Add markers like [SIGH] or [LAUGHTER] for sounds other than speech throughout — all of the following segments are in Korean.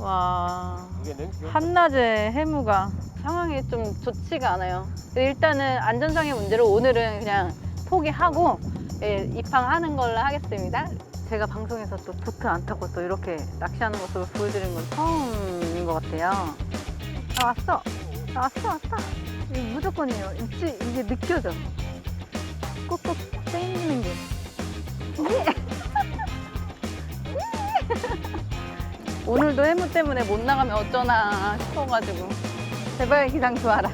와 이게 냉 한낮에 해무가 상황이 좀 좋지가 않아요. 일단은 안전상의 문제로 오늘은 그냥 포기하고 예, 입항하는 걸로 하겠습니다. 제가 방송에서 또 보트 안 타고 또 이렇게 낚시하는 모습을 보여드리는 건 처음인 것 같아요. 나 왔어. 나 왔어, 왔어. 이거 무조건이에요. 이게, 이게 느껴져. 꾹꾹 땡기는 게. 오늘도 해무 때문에 못 나가면 어쩌나 싶어가지고 제발 기상 좋아라.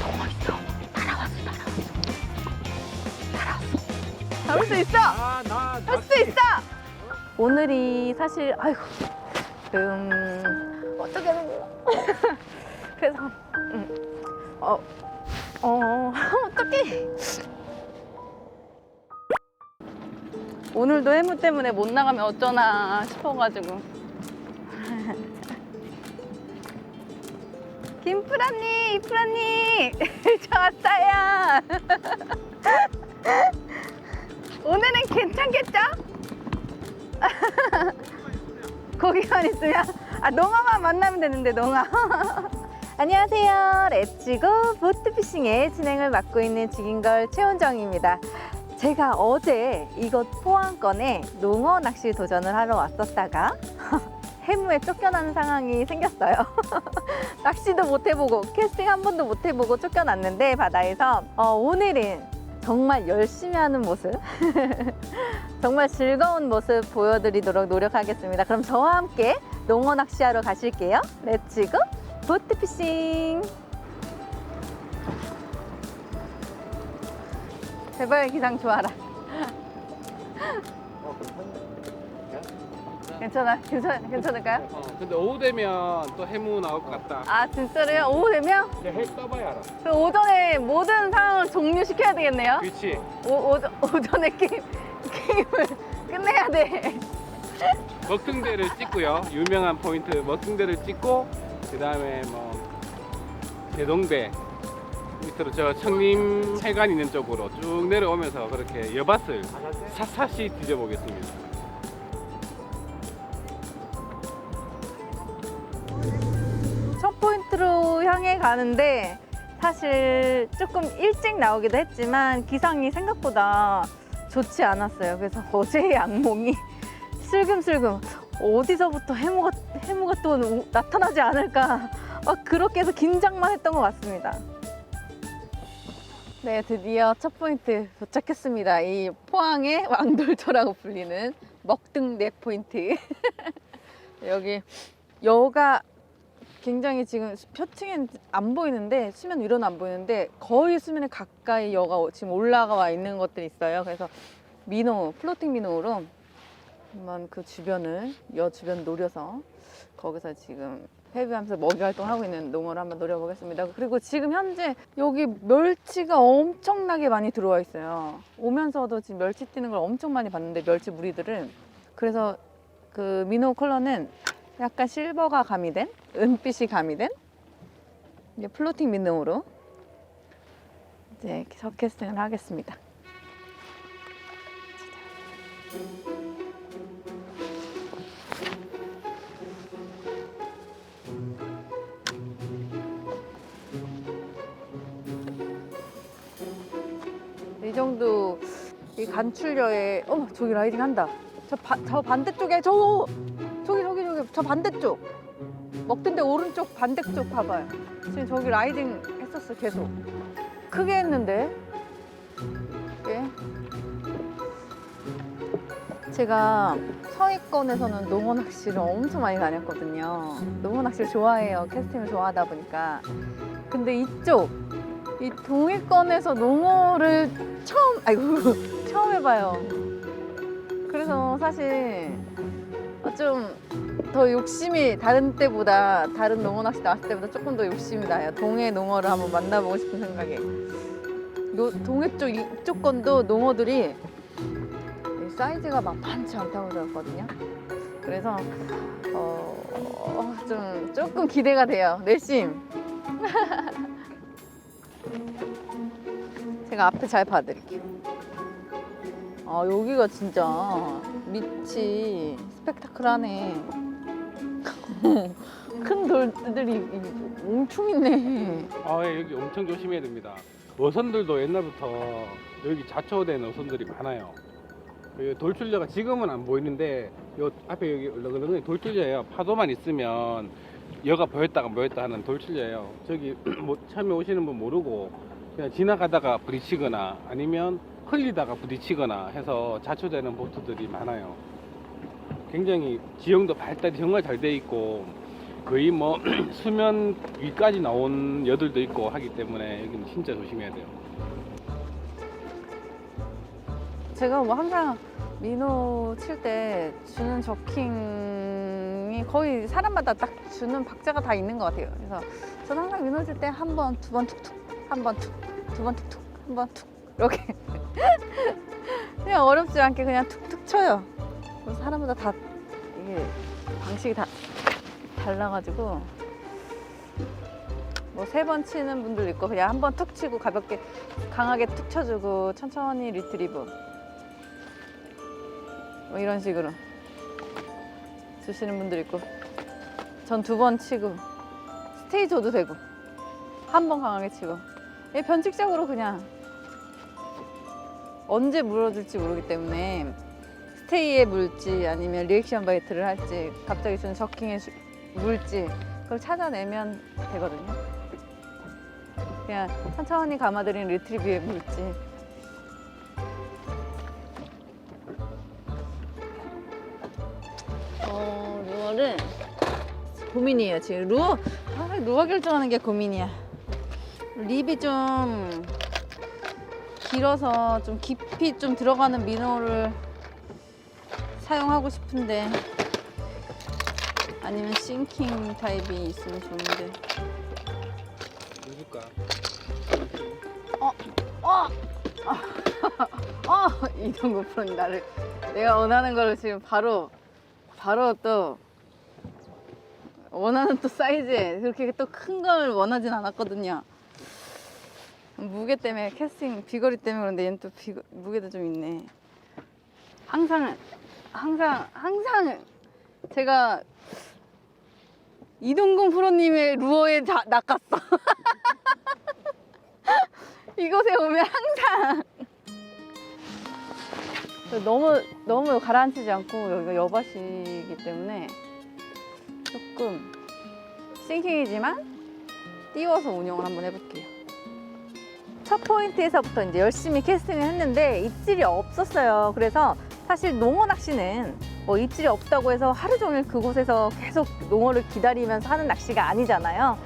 너무 있어. 날아왔어, 날아왔어. 날아왔어. 잡을 수 있어. 할 수 있어. 오늘이 사실 아이고 음 어떻게 하는 거야? [LAUGHS] 그래서 음 어 어 어, [LAUGHS] 어떡해. 오늘도 해무 때문에 못 나가면 어쩌나 싶어가지고. [LAUGHS] 김프라님, 이프라님, [LAUGHS] 저 왔어요. [LAUGHS] 오늘은 괜찮겠죠? 거기만 있으면 아 농어만 만나면 되는데 농어. 안녕하세요. 렛츠고 보트피싱의 진행을 맡고 있는 직인걸 최원정입니다. 제가 어제 이곳 포항권에 농어 낚시 도전을 하러 왔었다가 [LAUGHS] 해무에 쫓겨나는 상황이 생겼어요. [LAUGHS] 낚시도 못 해보고 캐스팅 한 번도 못 해보고 쫓겨났는데 바다에서 어, 오늘은 정말 열심히 하는 모습 [LAUGHS] 정말 즐거운 모습 보여드리도록 노력하겠습니다. 그럼 저와 함께 농어 낚시하러 가실게요. 렛츠고 보트피싱 제발 기상 좋아라. 괜찮아? 괜찮, 괜찮을까요? 어, 근데 오후 되면 또 해무 나올 것 같다. 아 진짜로요? 오후 되면? 이제 해 떠봐야 알아. 그럼 오전에 모든 상황을 종료시켜야 되겠네요? 그렇지. 오, 오전, 오전에 게임, 게임을 끝내야 돼. 먹등대를 찍고요. 유명한 포인트 먹등대를 찍고 그 다음에 뭐 대동대 밑으로 저 청림 해관 있는 쪽으로 쭉 내려오면서 그렇게 여밭을 샅샅이 뒤져보겠습니다. 첫 포인트로 향해 가는데 사실 조금 일찍 나오기도 했지만 기상이 생각보다 좋지 않았어요. 그래서 [LAUGHS] 어제의 악몽이 슬금슬금 어디서부터 해무가, 해무가 또 우- 나타나지 않을까 막 그렇게 해서 긴장만 했던 것 같습니다. 네, 드디어 첫 포인트 도착했습니다. 이 포항의 왕돌초라고 불리는 먹등대 포인트. [LAUGHS] 여기 여가 굉장히 지금 표층엔 안 보이는데 수면 위로는 안 보이는데 거의 수면에 가까이 여가 지금 올라가 있는 것들이 있어요. 그래서 민호 플로팅 민호로 한번 그 주변을 여 주변 노려서 거기서 지금 헤비하면서 먹이 활동하고 있는 농어를 한번 노려보겠습니다. 그리고 지금 현재 여기 멸치가 엄청나게 많이 들어와 있어요. 오면서도 지금 멸치 뛰는 걸 엄청 많이 봤는데 멸치 무리들을 그래서 그 민호 컬러는 약간 실버가 가미된 은빛이 가미된 이제 플로팅 민능으로 이제 첫 캐스팅을 하겠습니다. 정도 이 간출려에 어 저기 라이딩 한다. 저, 바, 저 반대쪽에 저 저기 저기 저기 저 반대쪽 먹던데 오른쪽 반대쪽 봐봐요. 지금 저기 라이딩 했었어 계속 크게 했는데 예. 제가 서해권에서는 농어 낚시를 엄청 많이 다녔거든요. 농어 낚시를 좋아해요. 캐스팅을 좋아하다 보니까. 근데 이쪽 이 동해권에서 농어를 처음 아이고 [LAUGHS] 처음 해봐요. 그래서 사실 좀 더 욕심이 다른 때보다 다른 농어 낚시 나왔을 때보다 조금 더 욕심이 나요. 동해 농어를 한번 만나보고 싶은 생각에. 노, 동해 쪽 이쪽 건도 농어들이 이 사이즈가 막 많지 않다고 들었거든요. 그래서 어, 어, 좀 조금 기대가 돼요. 내심. [LAUGHS] 제가 앞에 잘 봐드릴게요. 아 여기가 진짜 밑이 스펙타클하네. [LAUGHS] 큰 돌들이 엄청 있네. 아, 예, 여기 엄청 조심해야 됩니다. 어선들도 옛날부터 여기 자초된 어선들이 많아요. 여기 돌출려가 지금은 안 보이는데 요 앞에 여기 얼렁얼렁이 돌출려예요. 파도만 있으면 여가 보였다가 모였다 하는 돌출려예요. 저기 [CLEARS THROAT] 뭐 처음에 오시는 분 모르고 그냥 지나가다가 부딪히거나 아니면 흘리다가 부딪히거나 해서 자초되는 보트들이 많아요. 굉장히 지형도 발달이 정말 잘 돼 있고 거의 뭐 [CLEARS THROAT] 수면 위까지 나온 여들도 있고 하기 때문에 여기는 진짜 조심해야 돼요. 제가 뭐 항상 민호 칠 때 주는 저킹 이 거의 사람마다 딱 주는 박자가 다 있는 것 같아요. 그래서 저는 항상 민호 칠때한 번, 두 번 툭툭, 한 번 툭, 두 번 툭툭, 한 번 툭 이렇게 [LAUGHS] 그냥 어렵지 않게 그냥 툭툭 쳐요. 그래서 사람마다 다 이게 방식이 다 달라가지고 뭐 세 번 치는 분들 있고 그냥 한 번 툭 치고 가볍게 강하게 툭 쳐주고 천천히 리트리브 뭐 이런 식으로 주시는 분들 있고. 전 두 번 치고. 스테이 줘도 되고. 한 번 강하게 치고. 이 변칙적으로 그냥 언제 물어줄지 모르기 때문에 스테이에 물지 아니면 리액션 바이트를 할지 갑자기 주는 저킹에 주- 물지 그걸 찾아내면 되거든요. 그냥 천천히 감아들인 리트리비에 물지 어, 루어를 고민이에요 지금 루어 아, 루어 결정하는 게 고민이야 립이 좀 길어서 좀 깊이 좀 들어가는 민호를 사용하고 싶은데 아니면 싱킹 타입이 있으면 좋은데 누굴까? 어! 어! [LAUGHS] 이동구 프로님 나를 내가 원하는 걸 지금 바로 바로 또 원하는 또 사이즈에 그렇게 또 큰 걸 원하진 않았거든요. 무게 때문에 캐스팅 비거리 때문에 그런데 얘는 또 비거, 무게도 좀 있네. 항상 항상 항상 제가 이동gun 프로님의 루어에 다 낚았어. [LAUGHS] 이곳에 오면 항상 너무 너무 가라앉히지 않고 여기가 여밭이기 때문에 조금 싱킹이지만 띄워서 운영을 한번 해볼게요. 첫 포인트에서부터 이제 열심히 캐스팅을 했는데 입질이 없었어요. 그래서 사실 농어 낚시는 뭐 입질이 없다고 해서 하루 종일 그곳에서 계속 농어를 기다리면서 하는 낚시가 아니잖아요.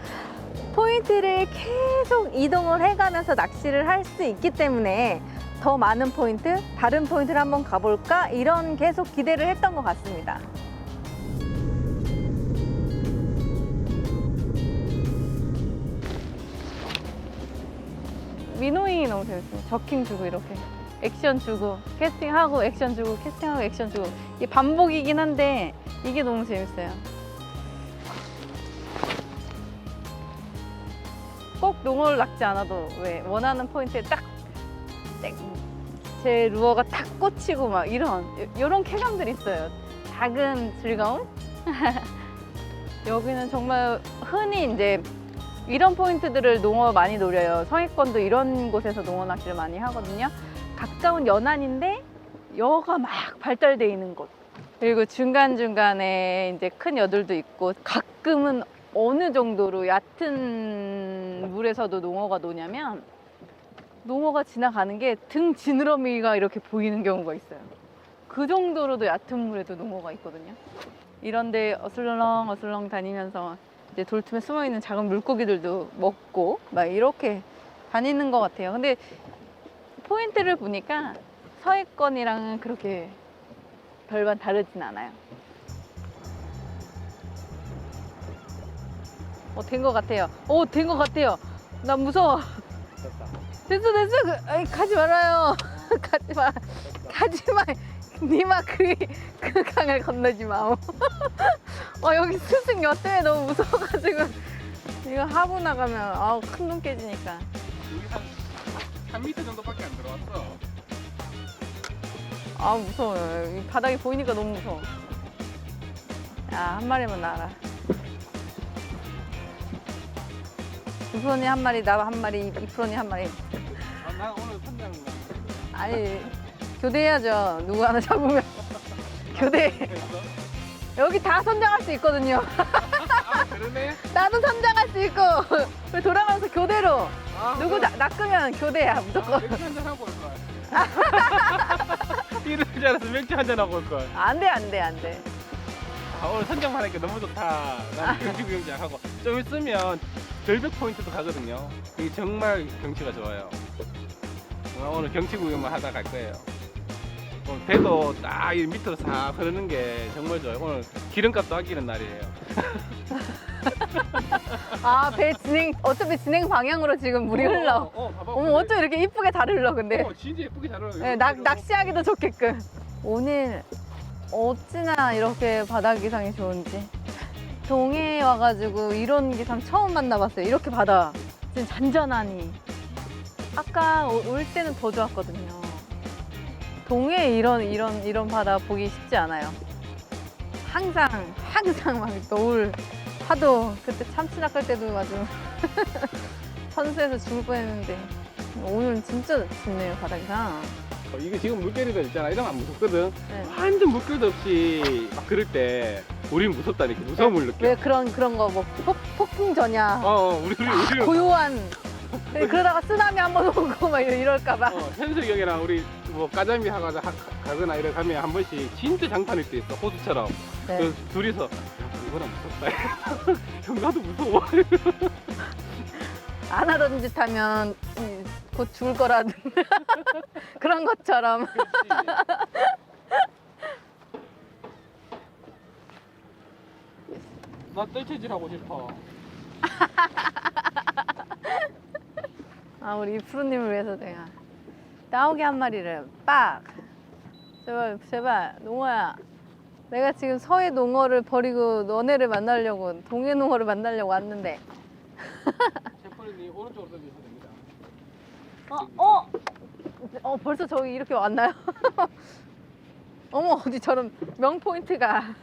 포인트를 계속 이동을 해가면서 낚시를 할 수 있기 때문에 더 많은 포인트, 다른 포인트를 한번 가볼까 이런 계속 기대를 했던 것 같습니다. 위노잉이 너무 재밌어요. 저킹 주고 이렇게 액션 주고 캐스팅하고 액션 주고 캐스팅하고 액션 주고 이게 반복이긴 한데 이게 너무 재밌어요. 꼭 농어를 낚지 않아도 왜 원하는 포인트에 딱제 루어가 딱 꽂히고 막 이런 이런 쾌감들이 있어요. 작은 즐거움. [LAUGHS] 여기는 정말 흔히 이제 이런 포인트들을 농어 많이 노려요. 성해권도 이런 곳에서 농어 낚시를 많이 하거든요. 가까운 연안인데 여가 막 발달돼 있는 곳. 그리고 중간 중간에 이제 큰 여들도 있고 가끔은 어느 정도로 얕은 물에서도 농어가 노냐면 농어가 지나가는 게 등 지느러미가 이렇게 보이는 경우가 있어요. 그 정도로도 얕은 물에도 농어가 있거든요. 이런데 어슬렁 어슬렁 다니면서 이제 돌틈에 숨어 있는 작은 물고기들도 먹고 막 이렇게 다니는 것 같아요. 근데 포인트를 보니까 서해권이랑은 그렇게 별반 다르진 않아요. 어, 된 것 같아요. 오, 된 것 같아요. 나 무서워. 됐어, 됐어. 그, 아이, 가지 말아요. [LAUGHS] 가지 마. 가지 마. 니마 그, 그 강을 건너지 마. [LAUGHS] 어, 여기 스승 여 때문에 너무 무서워가지고. 이거 하고 나가면, 아우, 큰 눈 깨지니까. 여기 한 3m 정도밖에 안 들어왔어. 아 무서워요. 이 바닥이 보이니까 너무 무서워. 야, 한 마리만 나와라. 이프로니 한 마리, 나 한 마리, 이프로니 한 마리. 아, 나 오늘 선장 아니, 교대해야죠. 누구 하나 잡으면. [LAUGHS] 교대. 여기 다 선장할 수 있거든요. 아 그러네. 나도 선장할 수 있고. 왜 돌아가면서 교대로. 아, 누구 나, 낚으면 교대야, 무조건. 맥주 한잔 하고 올 걸. 이럴 줄 알아서 맥주 한잔 하고 올 걸. 안 돼, 안 돼, 안 돼. 아, 오늘 선장만 하니까 너무 좋다. 난 경치 구경장 하고 좀 있으면 절벽 포인트도 가거든요. 이게 정말 경치가 좋아요. 어, 오늘 경치 구경만 하다 갈 거예요. 오늘 배도 딱 이 밑으로 싹 흐르는 게 정말 좋아요. 오늘 기름값도 아끼는 날이에요. 아, 배 진행, 어차피 진행 방향으로 지금 물이 흘러. 어, 어, 봐봐. 어머, 어쩜 이렇게 이쁘게 잘 흘러, 근데. 어, 진짜 예쁘게 잘 어울려. 네, 낚, 낚시하기도 좋게끔. 오늘 어찌나 이렇게 바다 기상이 좋은지. 동해에 와가지고 이런 기상 처음 만나봤어요. 이렇게 바다. 지금 잔잔하니. 아까 오- 올 때는 더 좋았거든요. 동해에 이런, 이런, 이런 바다 보기 쉽지 않아요. 항상, 항상 막 노을, 파도, 그때 참치 낚을 때도 아주 [LAUGHS] 선수에서 죽을 뻔 했는데. 오늘은 진짜 좋네요, 기상. 어, 이게 지금 물결이들 있잖아. 이러면 안 무섭거든. 네. 완전 물결도 없이 막 그럴 때 우린 무섭다니까. 무서움을 느껴. 왜 그런 그런 거뭐 폭풍 전야 어, 어, 우리 우리 우리 고요한 네, 그러다가 쓰나미 한 번 오고 막 이럴까봐. 어, 현석이 형이랑 우리 뭐 까자미 하거나 하- 가거나 이래 가면 한 번씩 진짜 장판일 때 있어 호수처럼. 네. 그 둘이서 야, 이거랑 무섭다. [LAUGHS] 형 나도 무서워. [LAUGHS] 안 하던 짓 하면 이, 곧 죽을 거라든. [LAUGHS] 그런 것처럼. 나 뜰채질 하고 싶어 아 우리 프로님을 위해서 내가 나오게 한 마리를 빡 제발 제발 농어야 내가 지금 서해 농어를 버리고 너네를 만나려고 동해 농어를 만나려고 왔는데 [LAUGHS] 제퍼리님 오른쪽으로 던지셔도 됩니다 어, 어, 어, 벌써 저기 이렇게 왔나요? [LAUGHS] 어머, 어디 저런 명포인트가. [LAUGHS]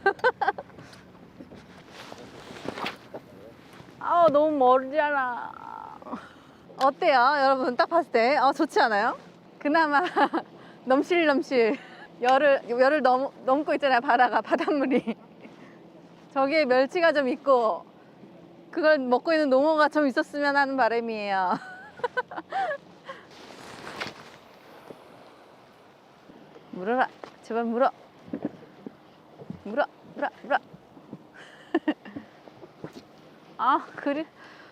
아우, 너무 멀잖아. 어때요, 여러분? 딱 봤을 때. 어, 좋지 않아요? 그나마 [LAUGHS] 넘실넘실. 열을, 열을 넘, 넘고 있잖아요, 바다가, 바닷물이. [LAUGHS] 저기에 멸치가 좀 있고, 그걸 먹고 있는 농어가 좀 있었으면 하는 바람이에요. [LAUGHS] 물어라 제발 물어 물어 물어 물어 아 그래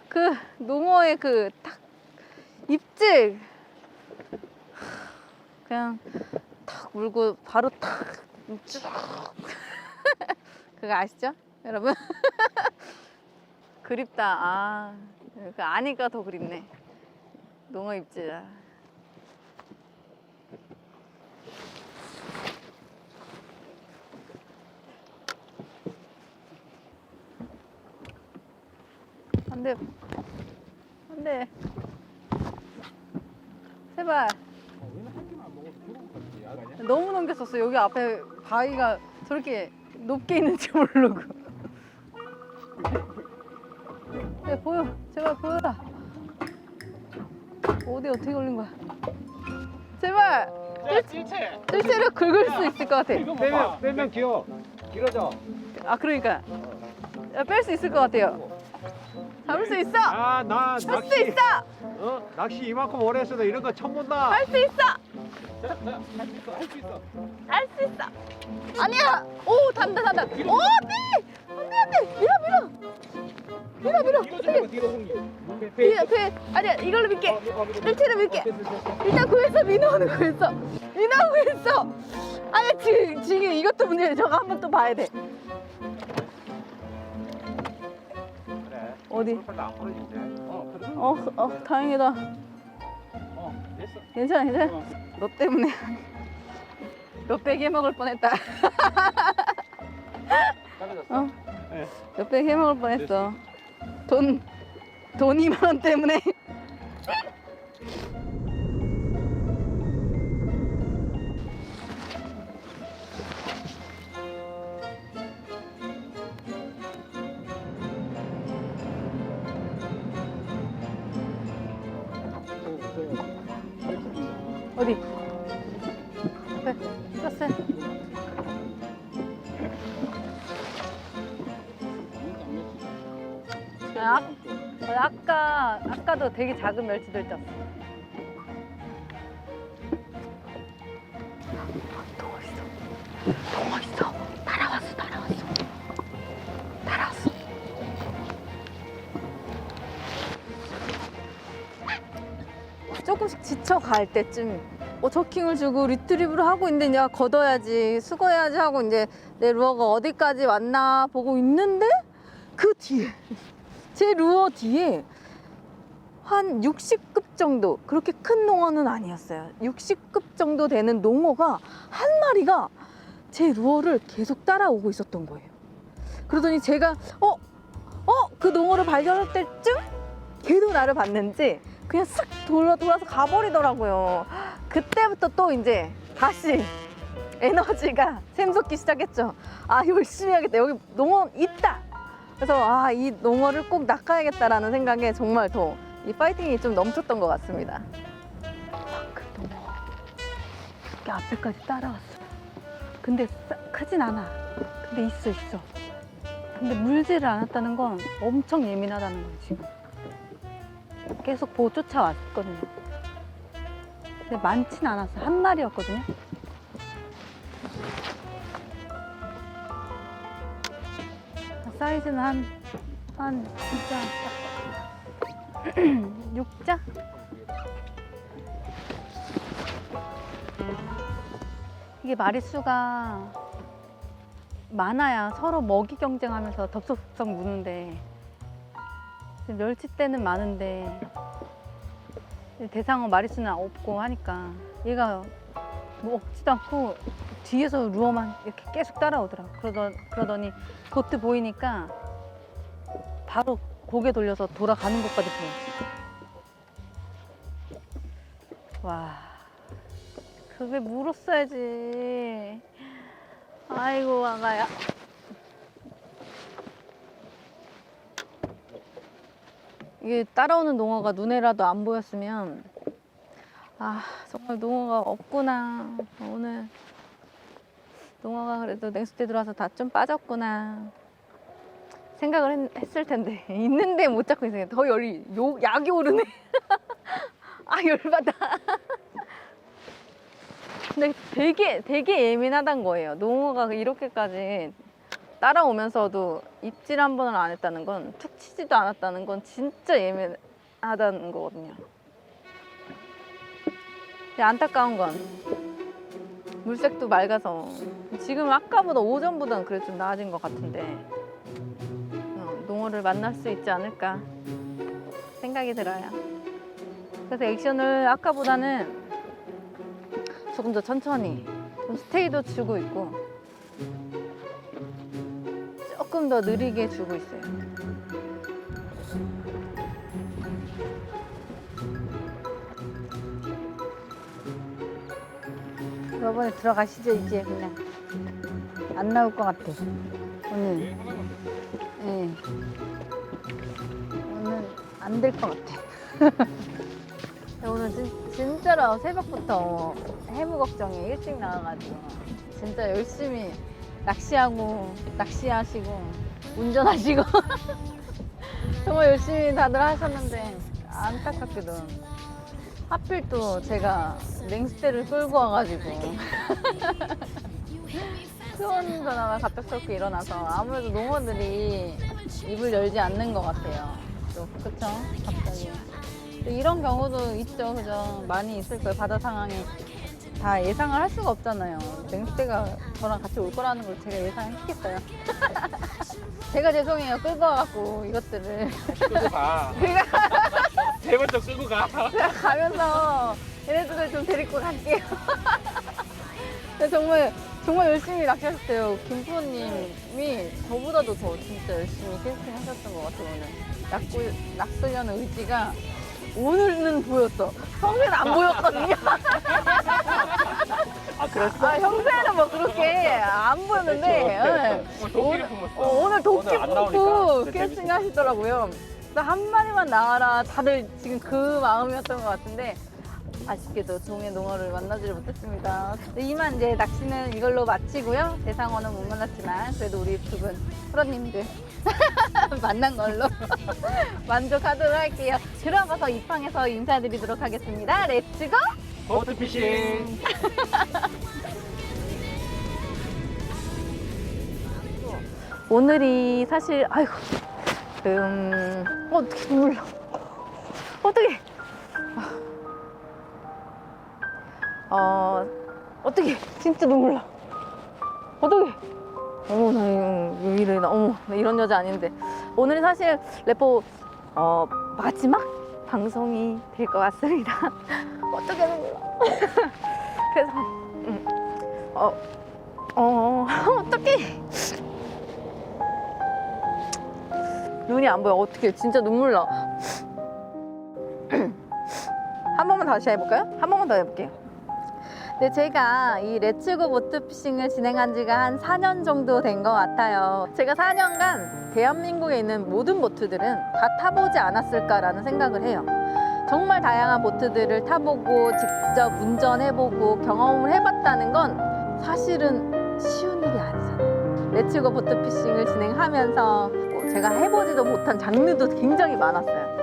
그 농어의 그 탁 입질 그냥 탁 물고 바로 탁쭉 그거 아시죠 여러분 [LAUGHS] 그립다 아 그 아니까 더 그립네 농어 입질 아. 안 돼. 안 돼. 제발. 너무 넘겼었어. 여기 앞에 바위가 저렇게 높게 있는지 모르고. [LAUGHS] 네, 보여. 제발 보여라. 어디 어떻게 걸린 거야? 제발. 야 찔채 실제로 긁을 수 있을 것 같아. 빼면 빼면 길어 길어져 아, 그러니까. 뺄 수 있을 것 같아요. 잡을 수 있어. 아나 할 수 있어. 어 낚시 이만큼 오래 했어도 이런 거 처음 본다 할 수 있어. 할 수 있어 할수 있어 할수 있어. 아니야. 오, 단다, 단다. 오, 안 돼. 안 돼, 안 돼. 밀어, 밀어. 밀어, 밀어. 뒤로 어떻게? 밀어, 배. 아니야, 이걸로 밀게. 뜰채로 밀게. 일단 구했어, 민호는 구했어. 민호 구했어. 아니, 지금, 지금 이것도 문제야. 저거 한번 또 봐야 돼. 어디? 어 어, 어, 다행이다. 어 됐어 괜찮아, 괜찮아. 어. 너 때문에 [LAUGHS] 몇백 해먹을 뻔했다. 떨어졌어 [LAUGHS] 어? 네. 몇백 해먹을 뻔했어. 돈, 돈 2만 원 때문에. [LAUGHS] 아까도 되게 작은 멸치들 떴어. 동어 있어. 동어 있어. 날아왔어. 날아왔어. 날아왔어. 조금씩 지쳐갈 때쯤 어, 저킹을 주고 리트리브를 하고 있는데 내가 걷어야지 수거해야지 하고 이제 내 루어가 어디까지 왔나 보고 있는데 그 뒤에 [LAUGHS] 제 루어 뒤에 한 60급 정도 그렇게 큰 농어는 아니었어요 60급 정도 되는 농어가 한 마리가 제 루어를 계속 따라오고 있었던 거예요 그러더니 제가 어? 어? 그 농어를 발견할 때쯤 걔도 나를 봤는지 그냥 싹 돌아, 돌아서 가버리더라고요 그때부터 또 이제 다시 에너지가 샘솟기 시작했죠 아 열심히 해야겠다 여기 농어 있다 그래서 아 이 농어를 꼭 낚아야겠다라는 생각에 정말 더 이 파이팅이 좀 넘쳤던 것 같습니다. 그 농어 이게 앞에까지 따라왔어요. 근데 싸- 크진 않아. 근데 있어 있어. 근데 물지를 않았다는 건 엄청 예민하다는 지금. 계속 보고 쫓아왔거든요. 근데 많진 않았어. 한 마리였거든요. 사이즈는 한, 한, 진짜, 딱, 6자? 이게 마리수가 많아야 서로 먹이 경쟁하면서 덥석덥석 무는데, 지금 멸치 때는 많은데, 대상어 마리수는 없고 하니까, 얘가 먹지도 않고 뒤에서 루어만 이렇게 계속 따라오더라고. 그러더, 그러더니 보트 보이니까 바로 고개 돌려서 돌아가는 것까지 보였어. 와, 그게 물었어야지. 아이고, 아가야. 이게 따라오는 농어가 눈에라도 안 보였으면 아 정말 농어가 없구나 오늘 농어가 그래도 냉수대 들어와서 다 좀 빠졌구나 생각을 했, 을 텐데. [LAUGHS] 있는데 못 잡고 있어요. 더 열이 요, 약이 오르네. [LAUGHS] 아 열받아. [LAUGHS] 근데 되게 되게 예민하단 거예요. 농어가 이렇게까지 따라오면서도 입질 한 번을 안 했다는 건 툭 치지도 않았다는 건 진짜 예민하다는 거거든요. 근데 안타까운 건 물색도 맑아서 지금 아까보다 오전보다는 그래도 좀 나아진 것 같은데 어, 농어를 만날 수 있지 않을까 생각이 들어요. 그래서 액션을 아까보다는 조금 더 천천히 좀 스테이도 주고 있고 조금 더 느리게 주고 있어요. 여러분이 들어가시죠 이제 그냥 안 나올 것 같아 오늘 예 오늘 안 될 것 같아 오늘 진, 진짜로 새벽부터 해무 걱정이 일찍 나와가지고 진짜 열심히 낚시하고 낚시하시고 운전하시고 [LAUGHS] 정말 열심히 다들 하셨는데 안타깝게도 하필 또 제가 냉수대를 끌고 와가지고 수온 변화가 갑작스럽게 일어나서 아무래도 농어들이 입을 열지 않는 것 같아요. 또 그쵸? 갑자기. 또 이런 경우도 있죠, 그죠? 많이 있을 거예요. 바다 상황이 다 예상을 할 수가 없잖아요. 냉수대가 저랑 같이 올 거라는 걸 제가 예상했겠어요. [LAUGHS] 제가 죄송해요. 끌고 와갖고 이것들을. 끌고 가. [LAUGHS] 세 번째 끌고 가. 제가 가면서 얘네들을 좀 데리고 갈게요. [LAUGHS] 정말 정말 열심히 낚시하셨어요. 김프로님이 저보다도 더 진짜 열심히 캐스팅 하셨던 것 같아요 오늘. 낚고 낚으려는 의지가 오늘은 보였어. 평소에는 안 보였거든요. 아 그랬어? 아 평소에는 뭐 그렇게 안 보였는데 예. 도끼를 오늘, 품었어. 어, 오늘 도끼 진짜 캐스팅 하시더라고요. 나 한 마리만 나와라. 다들 지금 그 마음이었던 것 같은데 아쉽게도 종의 농어를 만나지를 못했습니다. 네, 이만 이제 낚시는 이걸로 마치고요. 대상어는 못 만났지만 그래도 우리 두분 프로님들 [LAUGHS] 만난 걸로 [LAUGHS] 만족하도록 할게요. 들어가서 입항해서 인사드리도록 하겠습니다. 렛츠고! 보트피싱. [LAUGHS] 오늘이 사실 아이고 음 어떻게 눈물 나 어떻게 어 어떻게 진짜 눈물 나 어떻게 어머 나 이거 왜 이래 나 어머 나 이런 여자 아닌데 오늘이 사실 레포 어 마지막 방송이 될 것 같습니다 [LAUGHS] 어떻게 눈물 나 [LAUGHS] 그래서 음, 어 어, [LAUGHS] 어떡해. 눈이 안 보여. 어떻게 진짜 눈물 나. [CLEARS THROAT] 한 번만 다시 해볼까요? 한 번만 더 해볼게요. 네, 제가 이 레츠고 보트피싱을 진행한 지가 한 4년 정도 된 것 같아요. 제가 4년간 대한민국에 있는 모든 보트들은 다 타보지 않았을까라는 생각을 해요. 정말 다양한 보트들을 타보고 직접 운전해보고 경험을 해봤다는 건 사실은 쉬운 일이 아니잖아요. 레츠고 보트피싱을 진행하면서 뭐 제가 해보지도 못한 장르도 굉장히 많았어요.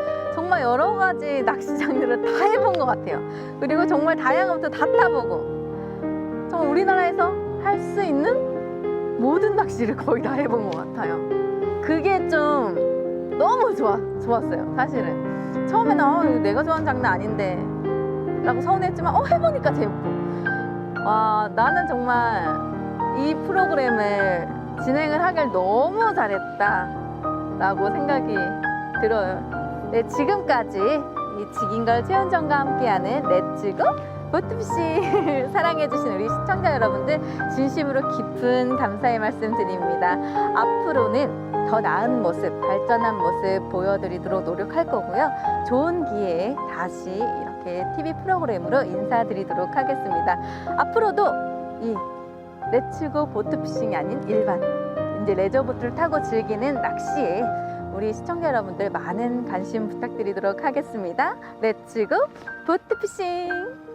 정말 여러 가지 낚시 장르를 다 해본 것 같아요. 그리고 정말 다양한 것도 다 타보고 정말 우리나라에서 할 수 있는 모든 낚시를 거의 다 해본 것 같아요. 그게 좀 너무 좋아, 좋았어요. 사실은 처음에는 어, 내가 좋아하는 장르 아닌데 라고 서운했지만 어 해보니까 재밌고 와 나는 정말 이 프로그램을 진행을 하길 너무 잘했다 라고 생각이 들어요. 네, 지금까지 이 직인걸 최은정과 함께하는 렛츠고 보트피싱 [LAUGHS] 사랑해주신 우리 시청자 여러분들 진심으로 깊은 감사의 말씀 드립니다. 앞으로는 더 나은 모습, 발전한 모습 보여드리도록 노력할 거고요. 좋은 기회에 다시 이렇게 TV 프로그램으로 인사드리도록 하겠습니다. 앞으로도 이 레츠고 보트피싱이 아닌 일반 이제 레저 보트를 타고 즐기는 낚시에 우리 시청자 여러분들 많은 관심 부탁드리도록 하겠습니다. 렛츠고 보트피싱!